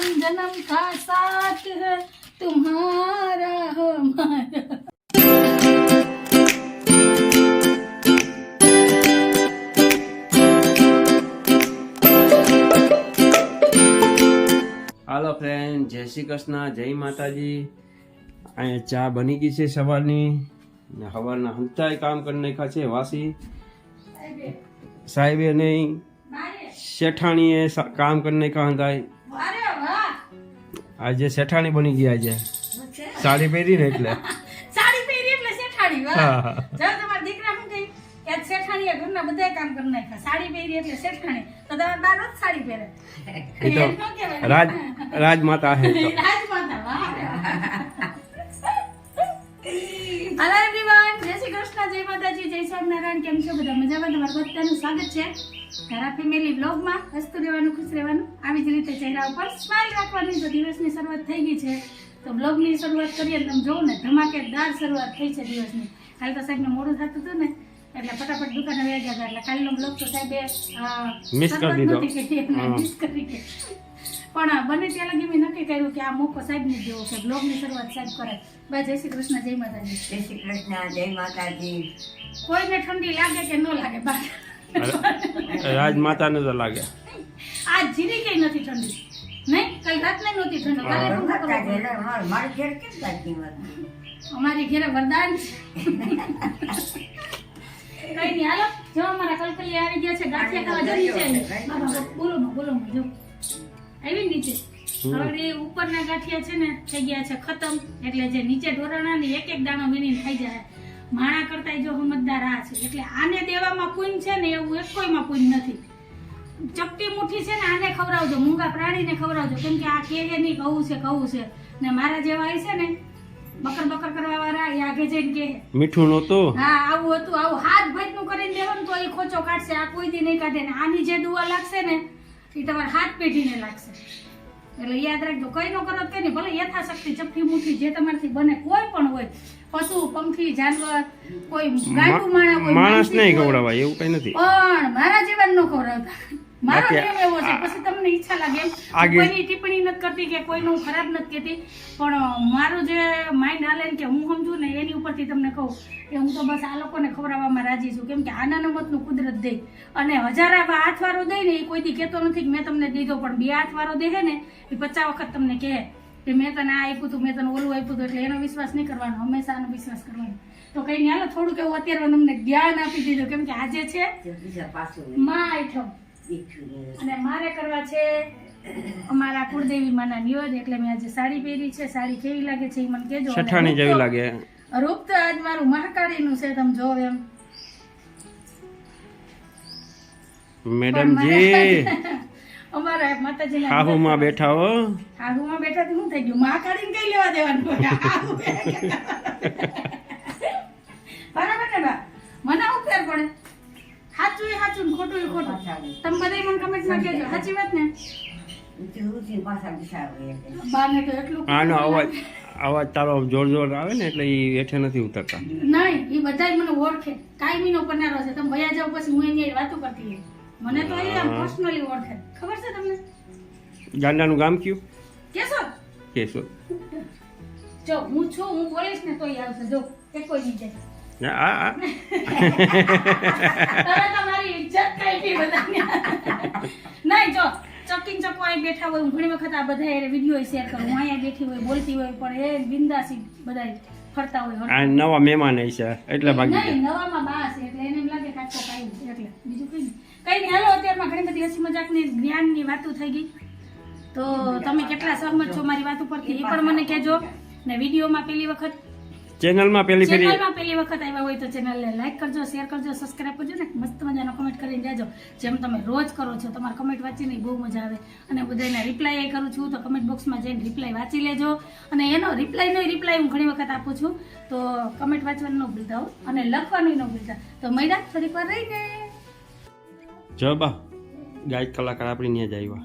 जन्म जन्म का साथ है तुम्हारा हमारा હાલો ફ્રેન્ડ જય શ્રી કૃષ્ણ જય માતાજી અહીંયા ચા બની ગઈ છે સવારની ને સવારના હંતાય કામ કરી નાખ્યા છે વાસી સાહેબે નહીં શેઠાણીએ સા- કામ કરી નાખ્યા હંતાય અરે વાહ આજે શેઠાણી બની ગયા આજે સાડી પહેરી ને એટલે. સાડી પહેરી એટલે શેઠાણી વાહ. જો તમારા દીકરા હું કહે? કે શેઠાણીએ ઘરના બધાય કામ કરી નાખ્યા. સાડી પહેરી એટલે શેઠાણી. તો તમારા બાર રોજ સાડી પહેરે. એ તો. રાજ રાજમાતા હે તો. રાજમાતા, વાહ. હેલો એવરીવન જય શ્રી કૃષ્ણ જય માતાજી જય સ્વામિનારાયણ. કેમ છો બધા? મજામાં? તમારું બધાનું સ્વાગત છે. તારા ફેમિલી બ્લોગમાં હસતું રહેવાનું ખુશ રહેવાનું આવી જ રીતે ચહેરા ઉપર સ્માઇલ રાખવાની તો દિવસની શરૂઆત થઈ ગઈ છે. તો બ્લોગની શરૂઆત કરીએ તો તમે જોવો ને ધમાકેદાર શરૂઆત થઈ છે દિવસની. કાલ તો સાહેબને મોડું થતું હતું ને એટલે ફટાફટ દુકાને વહી ગયા એટલે કાલનો બ્લોગ તો સાહેબે મિસ કરી દીધો. પણ બને ત્યાં લગી મેં નક્કી કર્યું કે આ મોકો સાહેબ ને જેવો કે બ્લોગની શરૂઆત સાહેબ કરે. બસ જય શ્રી કૃષ્ણ જય માતાજી. જય શ્રી કૃષ્ણ જય માતાજી. કોઈને ઠંડી લાગે કે ન લાગે બહાર રાજમાતાને તો લાગે. આજ જીરી કઈ નથી ઠંડી. નહીં કઈ રાત નહીં નહોતી ઠંડી કાલે પંખો માતા કરવો ઘેરે માર- ઘેર કેમ લાગતી નથી? અમારી ઘેરે વરદાન છે. કઈ નહીં હાલો જો અમારા કલકલી આવી ગયા છે ગાંઠિયા ખાવા જો નીચે બોલો બોલો જો. આવી નીચે. હવે ઉપરના ગાંઠિયા છે ને થઈ ગયા છે ખતમ. એટલે જે નીચે ઢોરાણા ને એક એક દાણો વીણીને ખાઈ જાય માણા કરતા જો સમજદાર આ છે. એટલે આને દેવામાં પૂન છે ને એવું એક કોઈમાં પૂન નથી. ચપટી મુઠ્ઠી છે ને આને ખવડાવજો મૂંગા પ્રાણીને ખવડાવજો. કેમ કે આ કે નહીં કહું છે કહું છે. ને મારા જેવા છે ને બકર બકર કરવા વાળા એ આગે જઈને કે મીઠું નહોતું? હા આવું હતું આવું હાથ ભેટનું કરીને દેવાનું તો એ ખોચો કાઢશે આ કોઈ દી નહીં કાઢે. ને આની જે દુવા લાગશે ને એ તમારા હાથ પેઢીને લાગશે. એટલે યાદ રાખજો કઈ નો કરો કઈ નહીં ભલે યથાશક્તિ ચપટી મુઠ્ઠી જે તમારથી બને કોઈ પણ હોય પશુ પંખી જાનવર કોઈ ગાયું માણા માણસ નહીં. ખવડાવાય એવું કઈ નથી પણ મારા જીવન નો ખવડાવતા મારો નિયમ એવો છે પછી તમને ઈચ્છા લાગે એમ કોઈની ટિપ્પણી નથી કરતી કે કોઈનું ખરાબ નથી કહેતી પણ મારું જે માઇન્ડ હાલે કે હું સમજુ ને એની ઉપરથી તમને કહું કે હું તો બસ આ લોકોને ખવડાવવામાં રાજી છું કેમ કે આના નમતનું કુદરત દે અને હજારા હાથ વારો દે ને એ કોઈ દી કહેતો નથી કે મેં તમને દીધો પણ બે હાથ વારો દે ને એ પચાસ વખત તમને કહે કે મેં તને આ આપ્યું હતું મેં તને ઓલું આપ્યું હતું એટલે એનો વિશ્વાસ નહીં કરવાનો હંમેશા આનો વિશ્વાસ કરવાનો તો કઈ નહીં હાલો થોડુંક એવું અત્યારે તમને જ્ઞાન આપી દીધું કેમ કે આજે છે માં બીજા પાછું મા આઈટમ દીઠું ને. અને મારે કરવા છે અમારા કુળદેવી માના નિવેદ એટલે મેં આજે સાડી પહેરી છે. સાડી કેવી લાગે છે એ મને કહેજો. છઠાણી જેવી લાગે. રૂપ તો આજ મારું મહાકાળીનું છે તમે જો એમ. મેડમજી અમારા માતાજીના હાહુમાં બેઠા હો. હાહુમાં બેઠા તો શું થઈ ગયું? મહાકાળીને કઈ લેવા દેવાનું? બરાબર ને બા? મને ફેર પડે? સાચું એ સાચું ને ખોટું એ ખોટું. તમે બધા મને કમેન્ટમાં કહેજો. સાચી વાત ને? તો આનો અવાજ અવાજ તારો જોર જોર આવે ને એટલે એ હેઠે નથી ઉતરતા. નહીં એ બધાય મને ઓળખે. કાયમીનો પનારો છે. તમે ભયા જાવ પછી હું એની વાતો કરતી મને તો એ પર્સનલી ઓળખે. ખબર છે તમને? ગાંડાનું ગામ કયું? કેશો કેશોદ. જો હું છું હું બોલીશ ને તોય આવશે. જો કે કોઈ નહીં જાય ના, આ તમારી ઇજ્જત કાઢી નહીં જો અહીં બેઠા હોય હું ઘણી વખત આ બધા વીડિયો શેર કરું. હું અહીંયા બેઠી હોય બોલતી હોય પણ એ બિંદાસી બધા ફરતા હોય આ નવા મહેમાન છે એટલે ભાગી નહીં નવામાં બા છે એટલે એને એમ લાગે કાચો એટલે બીજું કઈ કઈ નહીં હાલો અત્યારમાં ઘણી બધી હસી મજાકની જ્ઞાનની વાતો થઈ ગઈ. તો તમે કેટલા સહમત છો મારી વાત ઉપરથી? એ પણ મને કહેજો. ને વિડીયોમાં પહેલી વખત ચેનલમાં પહેલી ફેરી ચેનલમાં પહેલી વખત આવ્યા હોય તો ચેનલને લાઈક કરજો શેર કરજો સબસ્ક્રાઇબ કરજો ને મસ્ત મજાનો કમેન્ટ કરીને જાજો. જેમ તમે રોજ કરો છો તમારા કમેન્ટ વાંચીને બહુ મજા આવે. અને બધાને રિપ્લાય કરું છું તો કમેન્ટ બોક્સમાં જઈને રિપ્લાય વાંચી લેજો. અને એનો રિપ્લાયનો રિપ્લાય હું ઘણી વખત આપું છું. તો કમેન્ટ વાંચવાનું ન ભૂલતા હો અને લખવાનું ન ભૂલતા. તો મૈડા ફરી પર રહીને જો બા ગાયક કલાકાર આપણી ત્યાં જ આવ્યા.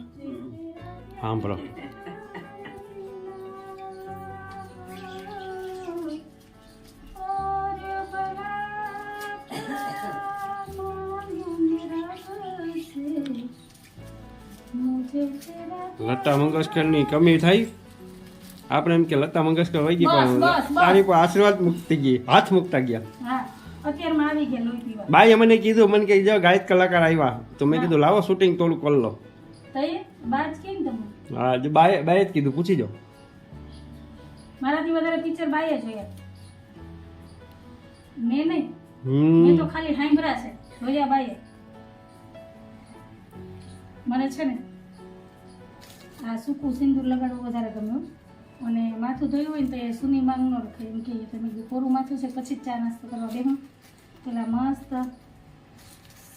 સાંભળો. લતા મંગેશકરની કમી થઈ. આપણે એમ કે લતા મંગેશકર વહી ગઈ પણ. તારી પર આશીર્વાદ મુકતી ગઈ હાથ મુકતા ગયા. બાઈએ મને કીધું મને કે જો ગાયક કલાકાર આવ્યા. તો મેં કીધું લાવો શૂટિંગ થોડું કરી લો. હા જો બાએ બાએ જ કીધું પૂછી જો. મારાથી વધારે પિક્ચર બાઈએ જોયા મેં નહીં. મેં તો ખાલી હાંભરા છે જોયા બાઈએ મને છે ને આ સૂકું સિંદૂર લગાડવું વધારે ગમ્યું. અને માથું ધોયું હોય ને તો એ સુની માંગ ન રખાય એમ કે તમે કોરું માથું છે? પછી જ ચા નાસ્તો કરવા બેહું. પેલા મસ્ત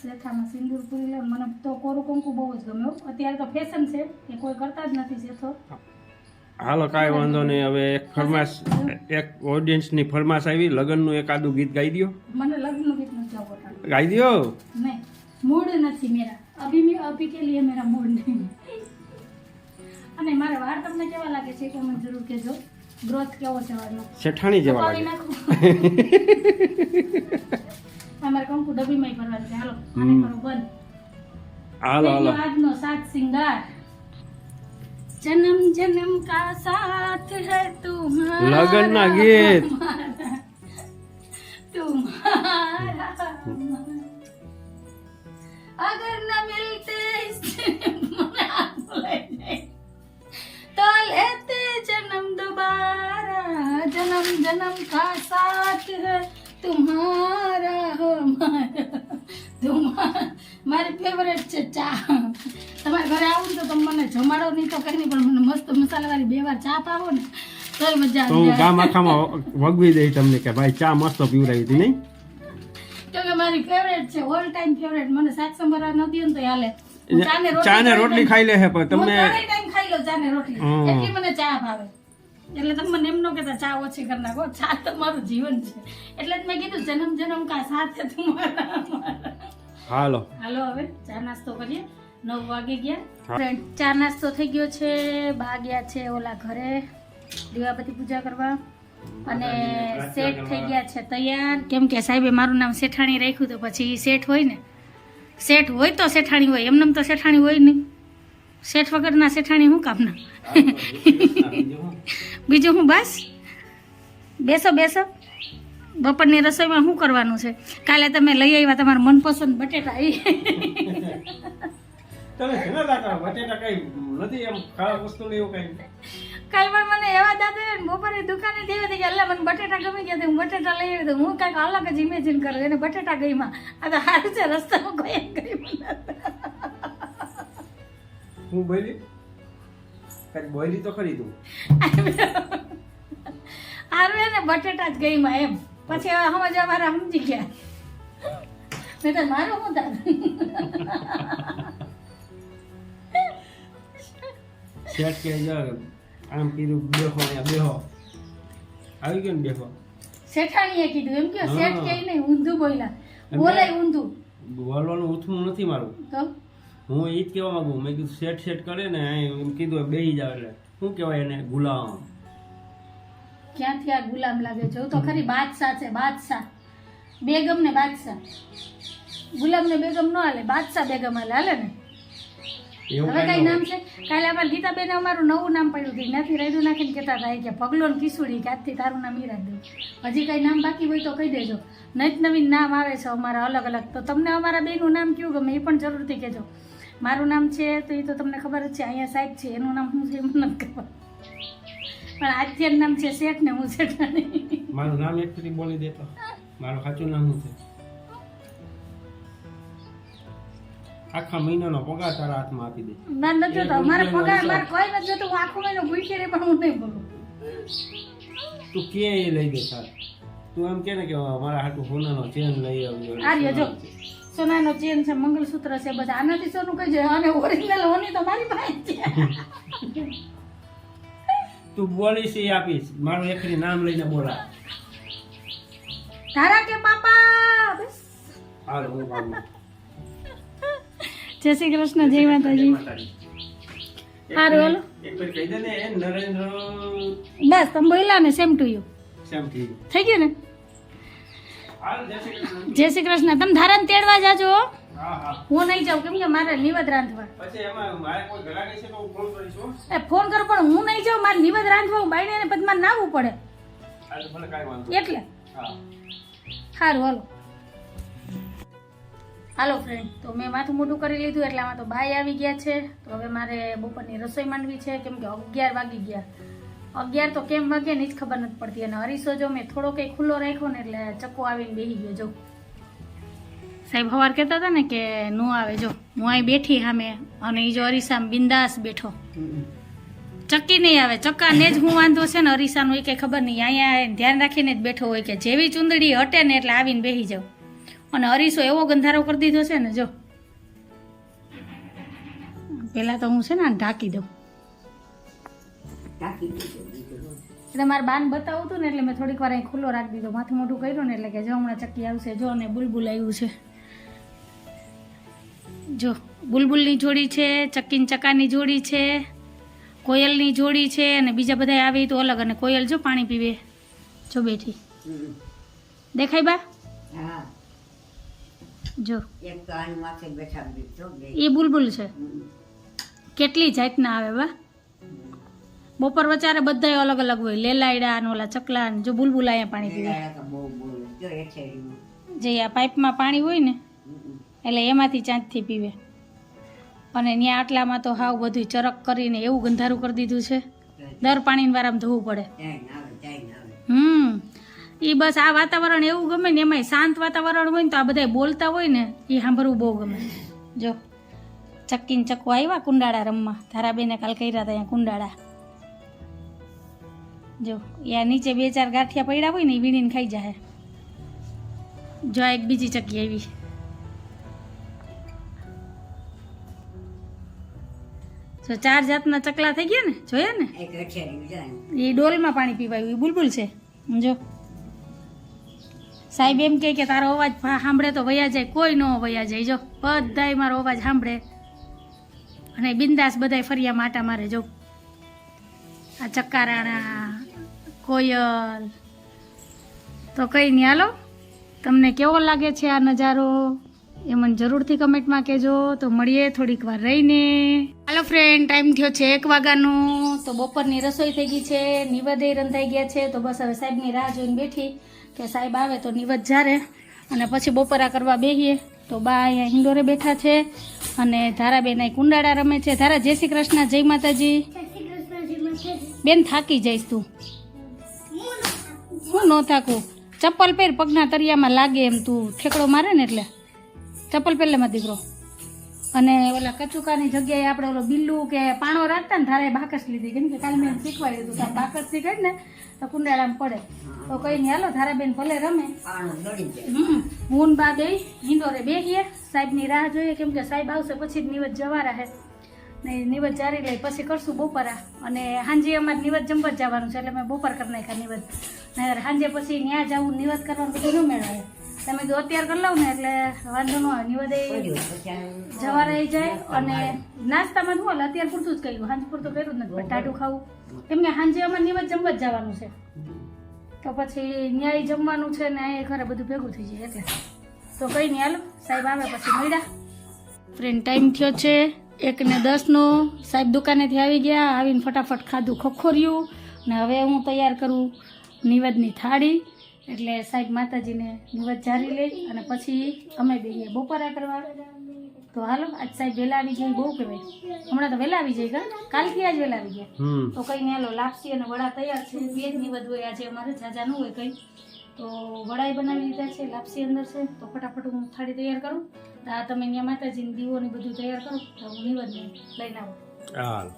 શેઠામાં સિંદૂર પૂરી લે. મને તો કોરું કંકુ બહુ જ ગમ્યું. અત્યારે તો ફેશન છે એ કોઈ કરતા જ નથી શેઠો હાલો કાંઈ વાંધો નહીં. હવે એક ફરમાશ એક ઓડિયન્સની ફરમાશ આવી. લગ્નનું એકાદું ગીત ગાઈ દ્યો. મને લગ્ન ગીત નથી આવડતું. ગાઈ દ્યો? નહીં. મૂડ નથી મેરા. અભી મેં અભી કે લીએ મેરા મૂડ નહીં. અને મારા વાળ તમને કેવા લાગે છે કે મને જરૂર કહેજો. ગ્રોથ કેવો છે વાળનો શેઠાણી જેવા લાગે. અમારે કંકુ ડબ્બીમાં ભરવા છે. હાલો આને કરો બંધ. હાલો હાલો. આજનો સાત સિંગાર જન્મ જન્મ કા સાથ હૈ તુમ્હારા? લગનના ગીત. હમારા, તુમ્હારા. અગર ન મિલતે का साथ है तुम्हारा हमारा तुम्हारा મારી ફેવરેટ છે ચા તમારા ઘરે આવું ને તો તમે મને જમાડો નહીં તો કઈ નહીં પણ મને મસ્ત મસાલાવાળી બે વાર ચા પાવો ને તોય મજા તો આવી હું જાય ગામ આખામાં વગવી દઈશ તમને કે ભાઈ ચા મસ્ત પીવડાવી હતી નહીં કેમ કે મારી ફેવરેટ છે ઓલ ટાઈમ ફેવરેટ મને શાક સંભારા ન દો ને તો હાલે હું ચા ને ચા ને રોટલી ખાઈ લે છે પણ હું તમને ત્રણેય ટાઈમ ખાઈ લઉં ચા ને રોટલી હમ. એટલી મને ચા ભાવે એટલે તમે મને એમ નો કહેતા ચા ઓછી કરી નાખો. ચા તો મારું જીવન છે. એટલે જ મેં કીધું જન્મ જન્મ કા સાથે તમારા હાલો. હાલો હવે ચા નાસ્તો કરીએ. નવ વાગે ગયા. ફ્રેન્ડ ચા નાસ્તો થઈ ગયો છે. બા ગયા છે ઓલા ઘરે દીવાબત્તી પૂજા કરવા. અને શેઠ થઈ ગયા છે તૈયાર. કેમ કે સાહેબે મારું નામ શેઠાણી રાખ્યું તો પછી શેઠ હોય ને. શેઠ હોય તો શેઠાણી હોય એમનેમ તો શેઠાણી હોય નહીં. શેઠ વગરના શેઠાણી શું કામના બીજું હું બસ? બેસો બેસો. બપોરની રસોઈમાં શું કરવાનું છે? કાલે તમે લઈ આવ્યા તમારા મનપસંદ બટેટા. એ કાલ પણ મને એવા દાદા બપોરે દુકાને દેવી કે અલ્લા મને બટેટા ગમી ગયા હું બટેટા લઈ આવી હું કાંઈક અલગ જ ઇમેજિન કરું એને બટેટા ગઈમાં આ તો સારું છે રસ્તામાં કોઈ ગઈ. હું બોલી કઈ બોલી તો ખરી તું. આરવે એને બટેટા જ ગઈમાં એમ. પછી હવે સમજ અમારા સમજી ગયા. મેં તો મારું હું તાર શેઠ કે જો આમ કીધું બેહો ને બેહો. આવી ગયો ને બેહો? શેઠાણીએ કીધું. એમ કે શેઠ કે નહીં ઊંધું બોલ્યા. બોલાય ઊંધું. બોલવાનું ઉઠવું નથી મારું. તો? હું એ જ કહેવા માગું મેં કીધું સેટ સેટ કરે ને એમ કીધું બેહી જાવ એટલે. શું કહેવાય એને ગુલામ. ક્યાંથી આ ગુલામ લાગે? છે તો ખરી બાદશાહ છે બાદશાહ. બેગમ ને બાદશાહ. ગુલામ ને બેગમ ન હાલે બાદશાહ બેગમ હાલે હાલે ને? હવે કઈ નામ છે? કાલે અમારા ગીતાબેન અમારું નવું નામ પડ્યું હતું ત્યાંથી રેડું નાખીને કહેતા હતા કે પગલો ને કિશોરી કે આજથી તારું નામ ઈરા દઉં હજી કઈ નામ બાકી હોય તો કહી દેજો. નવીન નવીન નામ આવે છે અમારા અલગ અલગ. તો તમને અમારા બેનું નામ કયું ગમે એ પણ જરૂરથી કહેજો. મારું નામ છે તો એ તો તમને ખબર જ છે અહીંયા સાહેબ છે એનું નામ શું છે મને ખબર. પણ આદ્યનું નામ છે શેઠ ને હું શેઠાણી મારું નામ એક ફરી બોલી દેતો. મારું સાચું નામ શું છે? આખા મહિનાનો પગાર તારા હાથમાં આપી દે. ના નથી જોતો. મારે પગાર મારે કોઈ નથી તો હું આખો મહિનો ભૂખી રહી પણ હું નહીં બોલું તું કે એ લઈ દે તાર તું એમ કે ને કે મારા હાટું સોનાનો ચેન લઈ આવ્યો આ જો. સોનાનો ચેન છે મંગલસૂત્ર છે બધા આનાથી સોનું કઈ જાય? અને ઓરિજિનલ હોની તો મારી પાસે છે. તું બોલીશ એ આપીશ. મારું એકરી નામ લઈને બોલા. તારા કે પાપા બસ. હાલો હું ભાગું. જય શ્રી કૃષ્ણ જય માતાજી. હારું હાલો. એક કહી દે ને નરેન્દ્ર બસ તમે બોલ્યા ને સેમ ટુ યુ શ્યામ થઈ થઈ ગયું ને? જય શ્રી કૃષ્ણ. તમે ધારણ તેડવા જાજો હો. નહીં જાઉં. કેમ કે મારે નિવેદ રાંધવા. એ ફોન કરો પણ હું નહીં જાઉં. મારે નિવેદ રાંધવા હું બાઈને પદમાં મારે નાવું પડે એટલે? સારું હાલો. હાલો ફ્રેન્ડ તો મેં માથું મોટું કરી લીધું એટલે આમાં તો બાય આવી ગયા છે. તો હવે મારે બપોરની રસોઈ માંડવી છે. કેમ કે અગિયાર વાગી ગયા. અગિયાર તો કેમ વાગે ને જ ખબર નથી પડતી. અને અરીસો જો મેં થોડો કંઈ ખુલ્લો રાખ્યો ને એટલે ચક્કો આવીને બેસી ગયો, જો. સાહેબ હવાર કહેતા હતા ને કે નો આવે, જો. હું અહીં બેઠી સામે અને એ જો અરીસામાં બિંદાસ બેઠો. ચક્કી નહીં આવે ચક્કાને જ હું વાંધો છે ને અરીસાનું એ કંઈ ખબર નહીં. અહીંયા ધ્યાન રાખીને જ બેઠો હોય કે જેવી ચૂંદડી હટે ને એટલે આવીને બેસી જાઉં. અને અરીસો એવો ગંધારો કરી દીધો છે ને, જો. પહેલાં તો હું છે ને ઢાંકી દઉં. ટાંકી દીધું. એટલે મારે બાન બતાવું હતું ને એટલે મેં થોડીક વાર અહીં ખુલ્લો રાખી દીધો. માથું મોઢું કર્યું ને એટલે કે જો હમણાં ચક્કી આવશે જો અને બુલબુલ આવ્યું છે. જો બુલબુલની જોડી છે ચક્કીન ચકાની જોડી છે કોયલની જોડી છે અને બીજા બધા આવે તો અલગ. અને કોયલ જો પાણી પીવે. જો બેઠી. દેખાય બા? હા. જો. એક તો આની માથે બેઠા એ બુલબુલ છે. કેટલી જાતના આવે બા? બપોર વચારે બધા અલગ અલગ હોય. લેલાયડા ને ઓલા ચકલા ને જો બુલબુલા અહીંયા પાણી પીવે. જો આ પાઇપમાં પાણી હોય ને એટલે એમાંથી ચાંચથી પીવે. અને ત્યાં આટલામાં તો હાવ બધું ચરક કરીને એવું ગંધારું કરી દીધું છે. દર પાણીની વારામાં ધોવું પડે. હમ. એ બસ આ વાતાવરણ એવું ગમે ને એમાંય શાંત વાતાવરણ હોય ને તો આ બધા બોલતા હોય ને એ સાંભળવું બહુ ગમે. જો ચક્કીને ચક્કો આવ્યા કુંડાળા રમવા. ધારાબેને કાલ કર્યા હતા અહીંયા કુંડાળા. જો યા નીચે બે ચાર ગાંઠિયા પડ્યા હોય ને એ વીણીને ખાઈ જાય જો એક બીજી ચક્કી આવી. જો ચાર જાતના ચકલા થઈ ગયા ને જોયા ને? એ ડોલમાં પાણી પીવાયું એ બુલબુલ છે. સમજો સાહેબ એમ કે તારો અવાજ સાંભળે તો વયા જાય કોઈ ન વયા જાય. જો બધાય મારો અવાજ સાંભળે. અને બિંદાસ બધાય ફરિયા માટા મારે જો. આ ચક્કારાણા કોયલ તો કઈ નહીં. હાલો? તમને કેવો લાગે છે આ નજારો? એ મને જરૂરથી કમેન્ટમાં કહેજો. તો મળીએ થોડીક વાર રહીને. હાલો ફ્રેન્ડ ટાઈમ થયો છે એક વાગ્યાનો. તો બપોરની રસોઈ થઈ ગઈ છે. નિવેદય રંધાઈ ગયા છે. તો બસ હવે સાહેબની રાહ જોઈને બેઠી કે સાહેબ આવે તો નિવેદ જારે અને પછી બપોરા કરવા બેહીએ. તો બા અહીંયા ઇન્ડોરે બેઠા છે. અને ધારાબેન અહીં કુંડાળા રમે છે. ધારા જય શ્રી કૃષ્ણ જય માતાજી. બેન થાકી જઈશ તું. હું ન થાકું. ચપ્પલ પહેર પગના તરિયામાં લાગે એમ તું ઠેકડો મારે ને એટલે. ચપ્પલ પહેલે માં દીકરો. અને ઓલા કચુકાની જગ્યાએ આપણે ઓલો બિલ્લુ કે પાણો રાખતા ને તારે બાકસ લીધી. કેમ કે કાલે મેં શીખવાડી દીધું તારે બાકસ શીખાય ને તો કુંડાળામાં પડે. તો કઈ નહીં હાલો ધારાબેન ભલે રમે. હું બા બે હિંડોરે બેહીએ. સાહેબની રાહ જોઈએ કેમ કે સાહેબ આવશે પછી જ નિવત જવા રહે ને નિવત જારી લઈ પછી કરશું બપોરા. અને સાંજે અમારે નિવત જમવા જ જવાનું છે એટલે મેં બપોર કરી નાખ્યા નિવત. નહીતર સાંજે પછી ત્યાં જવું નિવત કરવાનું બધું ન મેળવે તમે જો અત્યારે કરી લઉં ને એટલે વાંધો ન હોય આનું જવા રહી જાય અને નાસ્તામાં શું હાલ અત્યારે પૂરતું જ કર્યું. સાંજ પૂરતું કર્યું જ નથી. ટાટું ખાવું. કેમ કે સાંજે અમારે નિવત જમવા જ જવાનું છે. તો પછી ન્યાય જમવાનું છે ને એ ખરે બધું ભેગું થઈ જાય એટલે. તો કઈ નહીં હાલો. સાહેબ આવે પછી મળ્યા. ફ્રેન્ડ ટાઈમ થયો છે. એક ને દસનો સાહેબ દુકાનેથી આવી ગયા આવીને ફટાફટ ખાધું ખખોર્યું ને હવે હું તૈયાર કરું નિવેદની થાળી. એટલે સાહેબ માતાજીને નિવેદ જારી લઈ અને પછી અમે બેહીએ બપોરા કરવા. તો હાલો આજ સાહેબ વહેલા આવી જાય બહુ કહેવાય. હમણાં તો વહેલા આવી જાય કા કાલથી આજ વહેલા આવી ગયા. તો કઈ નહીં હાલો લાપસી અને વડા તૈયાર છે. બે જ નિવેદ હોય આજે અમારે જાજા ન હોય કંઈ. તો વડાઈ બનાવી લીધા છે લાપસી અંદર છે. તો ફટાફટ હું થાળી તૈયાર કરું. તો આ તમે અહીંયા માતાજીને દીવો ને બધું તૈયાર કરો, તો હું નિવેદન લઈને આવું. હાલ.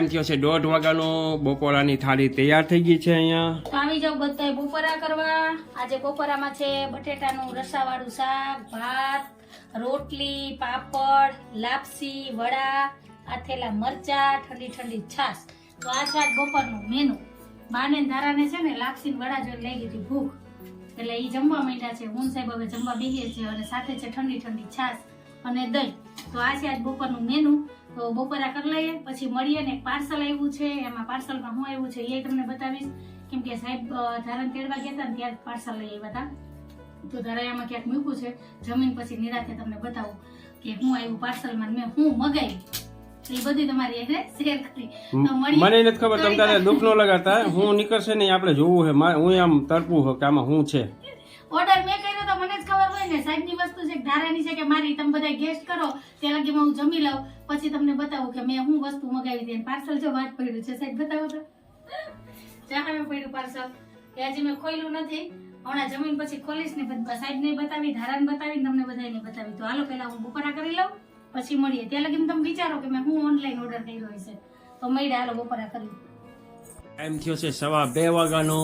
ટાઈમ થયો છે. દોઢ વાગ્યાનો બપોરાની થાળી તૈયાર થઈ ગઈ છે અહીંયા. આવી જાવ બધાય બપોરા કરવા. આજે બપોરામાં છે બટેટાનું રસાવાળું શાક, ભાત, રોટલી, પાપડ, લાપસી, વડા, આથેલા મરચા, ઠંડી ઠંડી છાશ. તો આ છે બપોરનું મેનુ. બાને ધારાને છે ને લાપસી વડા જોઈને લઈ હતી ભૂખ. એટલે એ જમવા માંડ્યા છે. હું સાહેબ હવે જમવા બેસીએ છીએ અને સાથે છે ઠંડી ઠંડી છાશ અને દહીં. તો આ છે આજ બપોરનું મેનુ. તો બપોરા કરી લઈએ પછી મળીએ ને પાર્સલ આવ્યું છે એમાં પાર્સલમાં હું આવ્યું છે એ તમને બતાવીશ. કેમ કે સાહેબ ધારણ તેડવા ગયા હતા ને ત્યારે પાર્સલ લઈ આવ્યા હતા. તો ધરાયામાં ક્યાંક મૂક્યું છે. જમીન પછી નિરાતે તમને બતાવું કે હું આવ્યું પાર્સલમાં મેં હું મગાવ્યું એ બધી તમારી એને શેર કરી. મને નથી ખબર તમે તારે દુઃખ ન લગાડતા. હું નીકળશે નહીં આપણે જોવું છે. હું આમ તરપું કે આમાં હું છે. ઓર્ડર મેં કર્યો તો મને જ ખબર હોય ને સાહેબની વસ્તુ છે ધારાની છે કે મારી તમે બધા ગેસ્ટ કરો ત્યાં લગી હું જમી લઉં પછી તમને બતાવું કે મેં હું વસ્તુ મગાવી હતી પાર્સલ જો વાત પડ્યું છે સાહેબ બતાવો તો. ચાહે પડ્યું પાર્સલ એ હજી મેં ખોલ્યું નથી. હમણાં જમીન પછી ખોલીશ ને સાહેબ ને બતાવી ધારાને બતાવી તમને બધાને બતાવી. તો હાલો પહેલા હું બપોરા કરી લઉં પછી મળીએ. ત્યાં લગી તમે વિચારો કે મેં હું ઓનલાઈન ઓર્ડર કર્યો હશે તો મળ્યા હાલો બપોરા કરી એમ થયો છે સવા બે વાગ્યાનો.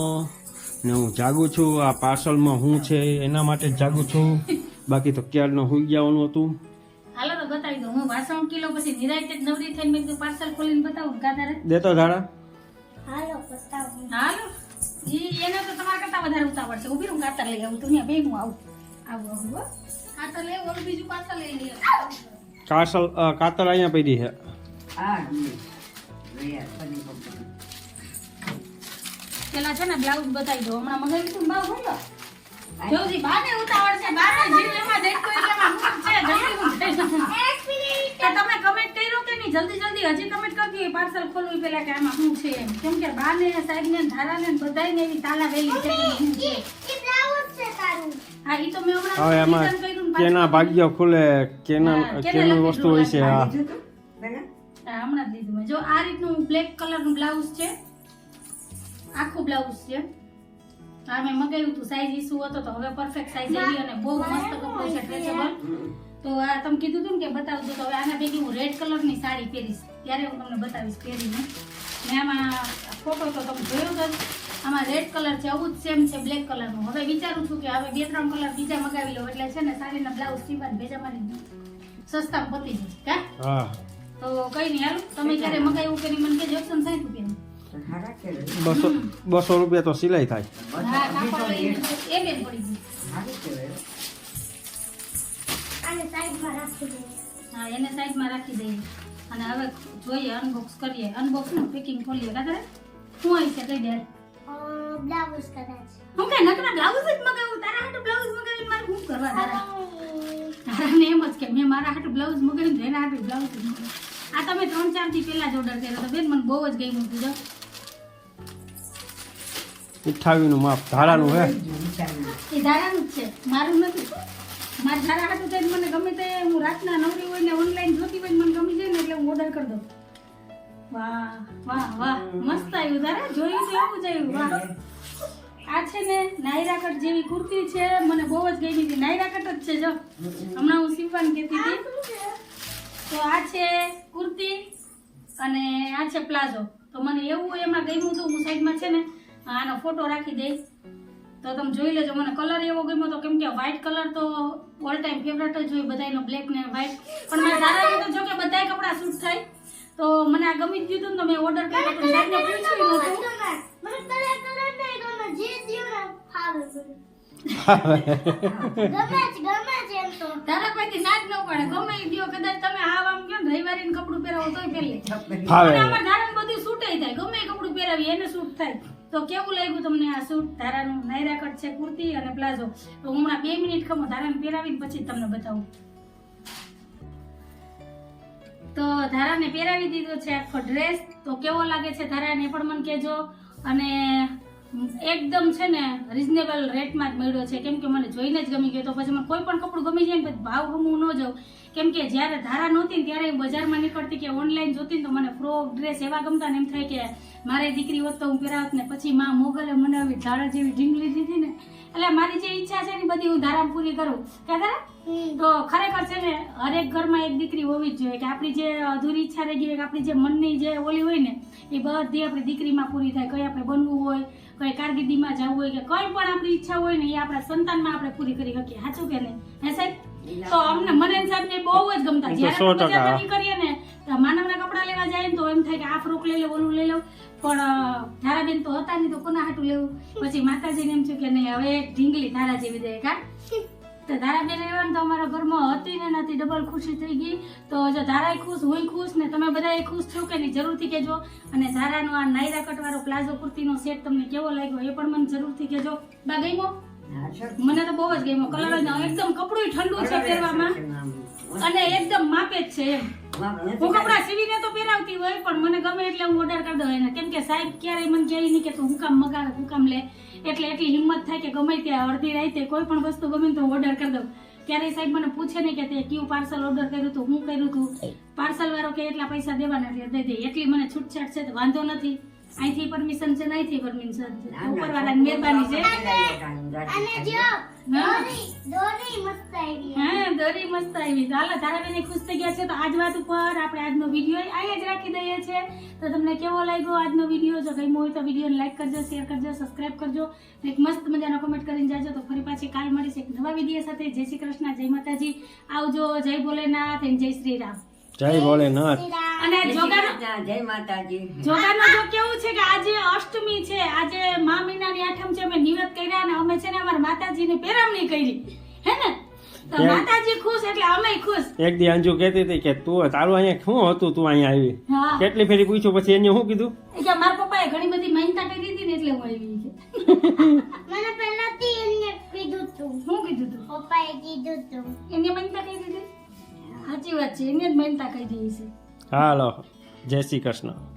ને હું જાગું છું આ પાર્સલમાં હું છે એના માટે જ જાગું છું. બાકી તો ક્યારનો હોઈ જવાનું હતું? હાલો તો બતાવી દઉં. હું વાસણ કિલો પછી નિરાયતે જ નવરી થઈને મેં કીધું પાર્સલ ખોલીને બતાવું કાધારે દેતો ધાડા હાલો હાલો. ઈ એને તો તમારા કરતા વધારે ઉતાવળ છે. ઊભી રહું કાતર લઈ આવું તું. ત્યાં ભેગું આવું. આવું આવું હો. કાતર લે ઓલું બીજું પાર્સલ લઈ લે કાસલ કાતર અહીંયા પડી છે. હા પેલા છે ને બ્લાઉઝ બતાવી દો. હમણાં મગાવી તું બહુ હોય જોજી બાને ઉતાવળ છે બાને જીવ એમાં દેખતો એટલે એમાં હું છે જલ્દી હું તો તમે કમેન્ટ કર્યો કે નહીં? જલ્દી જલ્દી હજી કમેન્ટ કરજો પાર્સલ ખોલવું પેલા કે આમાં શું છે એમ. કેમ કે બાને સાહેબ ને ધારાને ને બધાયને એવી તાલા વેલી છે હા ઈ તો મેં હમણાં કેના ભાગ્ય ખુલે કેના કેનું વસ્તુ હોય છે હા. હમણાં જ લીધું મેં. જો આ રીતનું બ્લેક કલરનું બ્લાઉઝ છે. આખું બ્લાઉઝ છે. આ મેં મગાવ્યું હતું સાઈઝ ઈસુ હતો તો હવે પરફેક્ટ સાઈઝ આવી અને બહુ મસ્ત કપડું છે સ્ટ્રેચેબલ તો આ તમે કીધું હતું ને કે બતાવજો તો હવે આના ભેગી હું રેડ કલરની સાડી પહેરીશ. ત્યારે હું તમને બતાવીશ પહેરીને. મેં આમાં ફોટો તો તમે જોયો જ આમાં રેડ કલર છે આવું જ સેમ છે બ્લેક કલરનું હવે વિચારું છું કે હવે બે ત્રણ કલર બીજા મગાવી લઉં. એટલે છે ને સાડીના બ્લાઉઝ બેજા મારી દઉં. સસ્તામાં પતી જશે કા? હા. તો કઈ નહીં હાલ. તમે ક્યારે મગાવ્યું કે મને કહેજો. એકસો સાઠ રૂપિયા? બસો રૂપિયા તો સિલાઈ થાય. એને સાઈડમાં રાખી દઈએ અને હવે જોઈએ અનબોક્સ કરીએ અનબોક્સ પેકિંગ ખોલીએ શું આવી છે કઈ દે હું કઈ નકરા બ્લાઉઝ જ મગાવું તારા હાટુ બ્લાઉઝ મગાવીને મારે શું કરવા તારા તારાને એમ જ કે મેં મારા હાટુ બ્લાઉઝ મગાવ્યું તો એના હાટુ બ્લાઉઝ જ આ તમે ત્રણ ચારથી પહેલા જ ઓર્ડર કર્યો તો બેન, મને બહુ જ ગમ્યું હતું જો નું માપ એ ધારાનું જ છે. મારું નથી. મારે ધારા હાટું થઈને મને ગમે તે હું રાતના નવરી હોય ને ઓનલાઈન જોતી હોય મને ગમી ને એટલે હું ઓર્ડર કરી દઉં. વાહ વાહ વાહ. મસ્ત આવ્યું ધારા. જોયું તો એવું જ આવ્યું. વાહ. આ છે ને નાયરા કટ જેવી કુર્તી છે. મને બહુ જ ગમી હતી. નાયરા કટ જ છે, જો. હમણાં હું સીવવાની કહેતી હતી. તો આ છે કુર્તી અને આ છે પ્લાઝો. તો મને એવું એમાં ગમ્યું હતું હું સાઈડમાં છે ને આનો ફોટો રાખી દઈશ. તો તમે જોઈ લેજો મને કલર એવો ગમ્યો તો કેમ કે વ્હાઈટ કલર તો ઓલ ટાઈમ ફેવરેટ જ હોય બધાનો બ્લેક ને વ્હાઈટ પણ મારા દાદાને તો જો કે બધાય કપડાં સૂટ થાય. તો મને આ ગમી જ ગયું હતું ને તો મેં ઓર્ડર કર્યો તો સાહેબને પૂછ્યું નહોતું મને કલર કલર નહીં ગમે જે દ્યો ને ફાવે ગમે છે ગમે છે એમ તો. તારા કોઈથી ના જ ન પડે ગમે એ દ્યો. કદાચ તમે આ આમ કહો ને રવિવારે કપડું પહેરાવો તોય પહેરી લે. ફાવે. અને અમારા ધારાને બધું સૂટ થાય. ગમે કપડું પહેરાવી એને સૂટ થાય. તો કેવું લાગ્યું તમને આ સૂટ? ધારાનું નાયરા કટ છે, કુર્તી અને પ્લાઝો. તો હું હમણાં બે મિનિટ ખમો ધારાને પહેરાવીને પછી તમને બતાવું. તો ધારાને પહેરાવી દીધો છે આખો ડ્રેસ તો કેવો લાગે છે ધારાને પણ મને કહેજો. અને એકદમ છે ને રિઝનેબલ રેટમાં જ મળ્યો છે. કેમ કે મને જોઈને જ ગમી ગયો. તો પછી મને કોઈ પણ કપડું ગમી જાય ને પછી ભાવ ગમવું ન જાઉં. કેમ કે જ્યારે ધારા નહોતી ને ત્યારે હું બજારમાં નીકળતી કે ઓનલાઈન જોતી તો મને ફ્રોક ડ્રેસ એવા ગમતા ને એમ થાય કે મારી દીકરી હોત તો હું પહેરાવત ને પછી માં મોગલે મને આવી ધારા જેવી ઢીંગલી દીધી ને. એટલે મારી જે ઈચ્છા છે ને બધી હું ધારામાં પૂરી કરું. કે ધારા તો ખરેખર છે ને હરેક ઘરમાં એક દીકરી હોવી જ જોઈએ કે આપણી જે અધૂરી ઈચ્છા રહી ગઈ હોય કે આપણી જે મનની જે ઓલી હોય ને એ બધી આપણી દીકરીમાં પૂરી થાય. કઈ આપણે બનવું હોય કઈ કારકિર્દીમાં જવું હોય કે કઈ પણ આપણી ઈચ્છા હોય ને એ આપણા સંતાનમાં આપણે પૂરી કરી શકીએ. સાચું કે નહીં? હે સાહેબ? તો અમને મને સાહેબ ને બહુ જ ગમતા. જ્યારે નીકળીએ ને માનવના કપડા લેવા જાય ને તો એમ થાય કે આ ફ્રોક લઈ લે ઓલું લઈ લઉં પણ ધારાબેન તો હતા નહીં તો કોના હાટું લેવું? પછી માતાજીને એમ થયું કે નહીં હવે ઢીંગલી ધારા જેવી દે કા તો ધારાબેન આવ્યા ને તો અમારા ઘરમાં હતી ને નથી ડબલ ખુશી થઈ ગઈ. તો જો ધારાય ખુશ હું ખુશ ને તમે બધા ખુશ છો કે નહીં જરૂરથી કહેજો. અને ધારાનો આ નાયરા કટવાળો પ્લાઝો કુર્તીનો સેટ તમને કેવો લાગ્યો એ પણ મને જરૂરથી કહેજો. બા હા, મને તો બહુ જ ગમ્યો. કલર જ એકદમ કપડું ઠંડુ છે પહેરવામાં. અને એકદમ માપે જ છે એમ. હું કપડા સીવીને તો પહેરાવતી હોય પણ મને ગમે એટલે હું ઓર્ડર કરી દઉં એને. કેમ કે સાહેબ ક્યારેય મને કહે નહીં કે તું હું કામ મગાવે હું કામ લે. એટલે એટલી હિંમત થાય કે ગમે ત્યાં અડધી રાતે કોઈ પણ વસ્તુ ગમે ને તો ઓર્ડર કરી દઉં. ક્યારેય સાહેબ મને પૂછે નહીં કે તે કયું પાર્સલ ઓર્ડર કર્યું હતું હું કર્યું હતું પાર્સલ વાળો કે એટલા પૈસા દેવાના દઈ દે. એટલી મને છૂટછાટ છે તો વાંધો નથી. અહીંથી પરમિશન છે ને અહીંથી પરમિશન છે. ઉપરવાળાની મહેરબાની છે. અને જો દોરી દોરી મસ્ત આવી હા દોરી મસ્ત આવી. ચાલો ખુશ થઈ ગયા છે. તો આજ વાત ઉપર આપણે આજનો વીડિયો અહીંયા જ રાખી દઈએ છીએ. તો તમને કેવો લાગ્યો આજનો વીડિયો? જો ગમ્યો હોય તો વિડીયોને લાઈક કરજો શેર કરજો સબસ્ક્રાઇબ કરજો. એક મસ્ત મજાનો કમેન્ટ કરીને જાજો. તો ફરી પાછી કાલ મળીશ એક નવા વીડિયો સાથે. જય શ્રી કૃષ્ણ જય માતાજી. આવજો જય ભોલેનાથ એન જય શ્રી રામ. જય ભોલેનાથ. અને જોગાનો જય માતાજી. જોગાનો જો કેવું છે કે આજે અષ્ટમી છે આજે મા મહિનાની આઠમ છે અમે નિવેદ કર્યા અને અમે છે ને અમારા માતાજીની પેરામણી કરી. હે ને? તો માતાજી ખુશ એટલે અમે ખુશ. એક દી અંજુ કહેતી હતી કે તું તારું અહીંયા શું હતું તું અહીંયા આવી? કેટલી ફેરી પૂછ્યું પછી એને શું કીધું? કે મારા પપ્પાએ ઘણી બધી મહેનતા કરી હતી ને એટલે હું આવી છે. મને પહેલાથી એને કીધું તું. શું કીધું તું? પપ્પાએ કીધું તું. એને મહેનતા કરી દીધી? સાચી વાત છે એને જ મહેનતા કહી દઈએ છે હાલો જય શ્રી કૃષ્ણ.